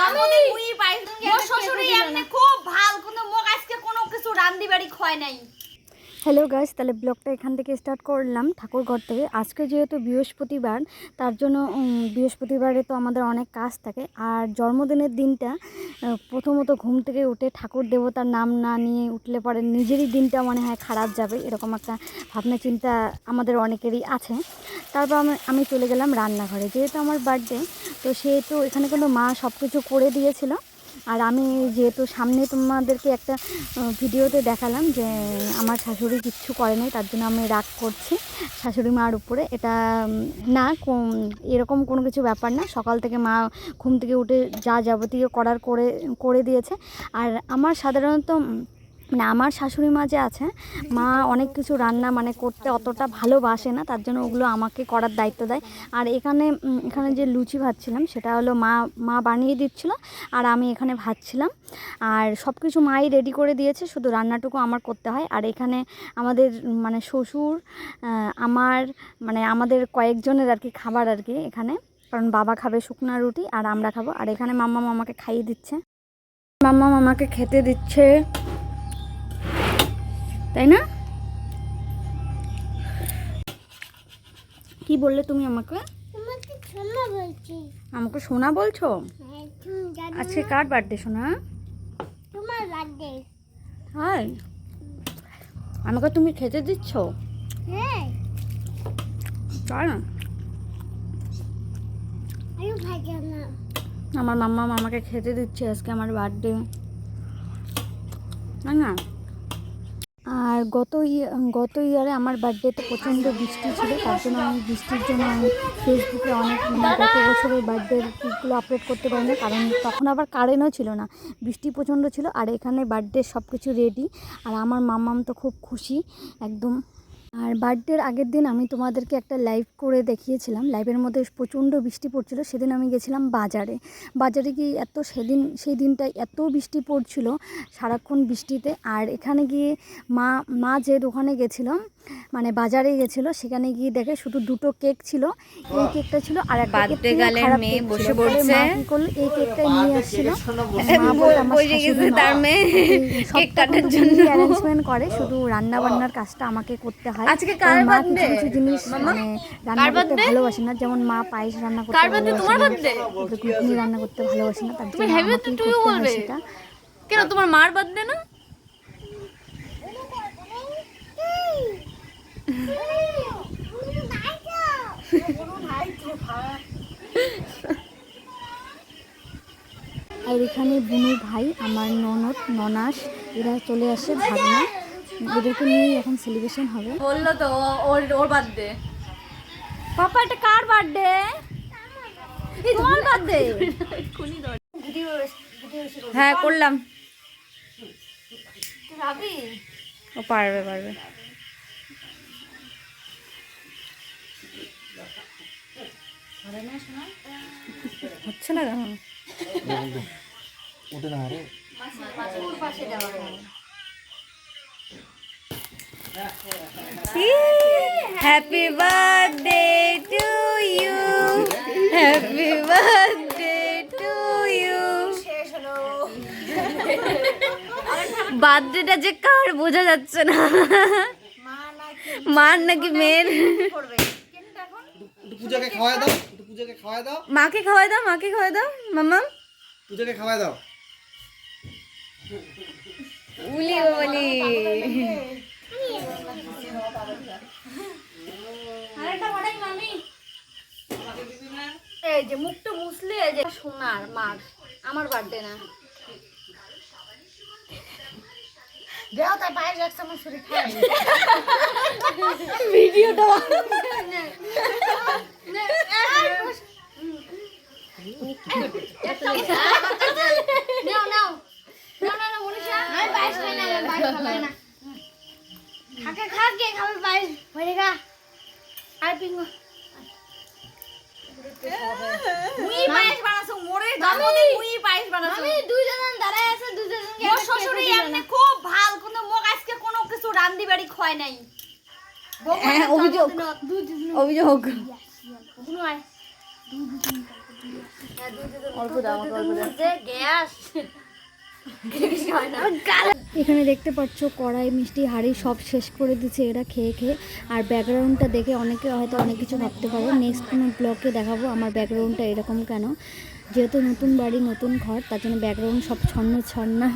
জন্মদিন মুই পাইছ মোর শ্বশুরই এমনি খুব ভালো কিন্তু মোক আজকে কোনো কিছু রান্দি বাড়ি খয় নাই। হ্যালো গাইস, তাহলে ব্লগটা এখান থেকে স্টার্ট করলাম ঠাকুর ঘর থেকে। আজকে যেহেতু বৃহস্পতিবার, তার জন্য বৃহস্পতিবারে তো আমাদের অনেক কাজ থাকে। আর জন্মদিনের দিনটা প্রথমত ঘুম থেকে উঠে ঠাকুর দেবতার নাম না নিয়ে উঠলে পরে নিজেরই দিনটা মনে হয় খারাপ যাবে, এরকম একটা ভাবনা, চিন্তা আমাদের অনেকেরই আছে। তারপর আমি চলে গেলাম রান্নাঘরে। যেহেতু আমার বার্থডে তো সেহেতু এখানে কিন্তু মা সব কিছু করে দিয়েছিল। আর আমি যেহেতু সামনে তোমাদেরকে একটা ভিডিওতে দেখালাম যে আমার শাশুড়ি কিচ্ছু করে নাই, তার জন্য আমি রাগ করছি শাশুড়ি মার উপরে। এটা না এরকম কোনো কিছু ব্যাপার না। সকাল থেকে মা ঘুম থেকে উঠে যা যাবতীয় করার করে করে দিয়েছে। আর আমার সাধারণত মানে আমার শাশুড়ি মা যে আছে মা অনেক কিছু রান্না মানে করতে অতটা ভালোবাসে না, তার জন্য ওগুলো আমাকে করার দায়িত্ব দেয়। আর এখানে এখানে যে লুচি ভাজছিলাম, সেটা হলো মা মা বানিয়ে দিচ্ছিল, আর আমি এখানে ভাজছিলাম। আর সব কিছু মাই রেডি করে দিয়েছে, শুধু রান্নাটুকু আমার করতে হয়। আর এখানে আমাদের মানে শ্বশুর আমার মানে আমাদের কয়েকজনের আর কি খাবার আর কি এখানে। কারণ বাবা খাবে শুকনা রুটি, আর আমরা খাব। আর এখানে মাম্মা মামাকে খাইয়ে দিচ্ছে। মাম্মা মামাকে খেতে দিচ্ছে। তাই না? কি বললে তুমি আমাকে? আমাকে সোনা বলছো। হ্যাঁ, আজকে কার বার্থডে সোনা? তোমার বার্থডে হাই আমাকে তুমি খেতে দিচ্ছ? হ্যাঁ। না? আমার মাম্মা আমাকে খেতে দিচ্ছে আজকে আমার বার্থডে না? আর গত গত ইয়ারে আমার বার্থডেতে প্রচণ্ড বৃষ্টি ছিল, তার জন্য আমি বৃষ্টির জন্য আমি ফেসবুকে অনেক মানে গত বছরের বার্থডের পিকগুলো আপলোড করতে পারি না কারণ তখন আবার কারেন্টও ছিল না। বৃষ্টি প্রচণ্ড ছিল, আর এখানে বার্থডে সব কিছু রেডি আর আমার মামাম তো খুব খুশি, একদম আর বার্থডের আগের দিন আমি তোমাদেরকে একটা লাইভ করে দেখিয়েছিলাম। লাইভের মধ্যে প্রচণ্ড বৃষ্টি পড়ছিল। সেদিন আমি গেছিলাম বাজারে। বাজারে গিয়ে এত সেদিন সেই দিনটায় এত বৃষ্টি পড়ছিল সারাক্ষণ বৃষ্টিতে। আর এখানে গিয়ে মা মা যে দোকানে গেছিলাম মানে বাজারে গেছিল সেখানে গিয়ে দেখে শুধু দুটো কেক ছিল। এই কেকটা ছিল আর একটা Birthday girl মেয়ে বসে পড়ছে। এই নিয়ে আসছিল। মা বলে আমার বসে গেছে তার মেয়ে কেক কাটার জন্য। অ্যারেঞ্জমেন্ট করে শুধু রান্না বান্নার কাজটা আমাকে করতে হয় আজকে কার মা কিছু কিছু জিনিস মানে রান্না করতে ভালোবাসে না। যেমন মা পায়েস রান্না করতে ভালোবাসে ঘুগনি রান্না করতে ভালোবাসে না তার জন্য বলবে? সেটা। কেন তোমার মার বার্থডে না? আর এখানে বুনু ভাই আমার ননদ ননাস এরা চলে আসে ভাগনা। এদেরকে নিয়েই এখন সেলিব্রেশন হবে। বলল তো ওর ওর বার্থডে পাপা এটা কার বার্থডে তোমার বার্থডে হ্যাঁ করলাম। ও পারবে পারবে। হচ্ছে না কেন উঠে না রে happy birthday to you happy birthday to you বার্থডেটা যে কার বোঝা যাচ্ছে না। মার নাকি মেয়ের। পূজাকে দাও পূজাকে দাও। মাকে খাওয়াই দাও মাকে খাওয়াই দাও মামা। পূজাকে খাওয়াই দাও। উলি বলি। এই যে মুখটা মুছলে এই যে সোনার মার আমার বার্থডে না। দেও তাই পায়েস এক চামচ শরীর খাই। ভিডিওটা খাকে খাকে খাবে পায়েস। ভরে গা। আর পিঙ্গো। মুই পায়েস বানাছো মোরে জন্মদিন মুই পায়েস বানাছো। আমি দুইজন দাঁড়ায় আছে দুইজন মোর শ্বশুরে এমনি খুব ভালো কিন্তু মোক আজকে কোনো কিছু রান্দি বাড়ি খয় নাই। অভিযোগ। অভিযোগ। অল্প দাও অল্প দাও গ্যাস এখানে দেখতে পাচ্ছ কড়াই, মিষ্টি, হাড়ি সব শেষ করে দিচ্ছে এরা খেয়ে খেয়ে। আর ব্যাকগ্রাউন্ডটা দেখে অনেকে হয়তো অনেক কিছু ভাবতে পারো নেক্সট কোনো ব্লগে দেখাবো আমার ব্যাকগ্রাউন্ডটা এরকম কেন। যেহেতু নতুন বাড়ি, নতুন ঘর, তার জন্য ব্যাকগ্রাউন্ড সব ছন্ন ছন্না